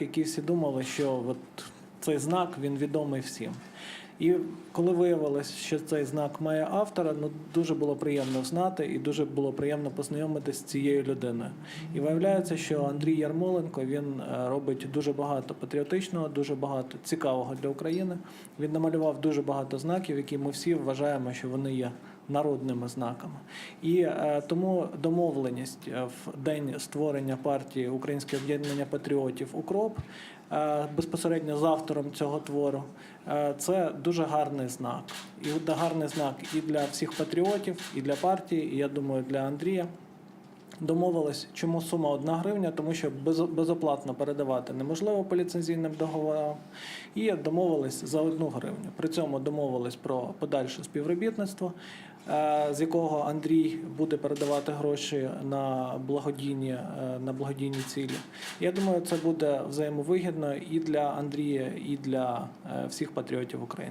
які всі думали, що от цей знак він відомий всім. І коли виявилось, що цей знак має автора, ну дуже було приємно знати і дуже було приємно познайомитися з цією людиною. І виявляється, що Андрій Ярмоленко він е, робить дуже багато патріотичного, дуже багато цікавого для України. Він намалював дуже багато знаків, які ми всі вважаємо, що вони є народними знаками. І е, тому домовленість е, в день створення партії Українське об'єднання патріотів Укроп е, безпосередньо з автором цього твору. Це дуже гарний знак. І гарний знак і для всіх патріотів, і для партії, і я думаю, для Андрія. Домовились, чому сума 1 гривня, тому що без- безоплатно передавати неможливо по ліцензійним договорам. І домовились за 1 гривню. При цьому домовились про подальше співробітництво, е, з якого Андрій буде передавати гроші на благодійні, е, на благодійні цілі. Я думаю, це буде взаємовигідно і для Андрія, і для е, всіх патріотів України.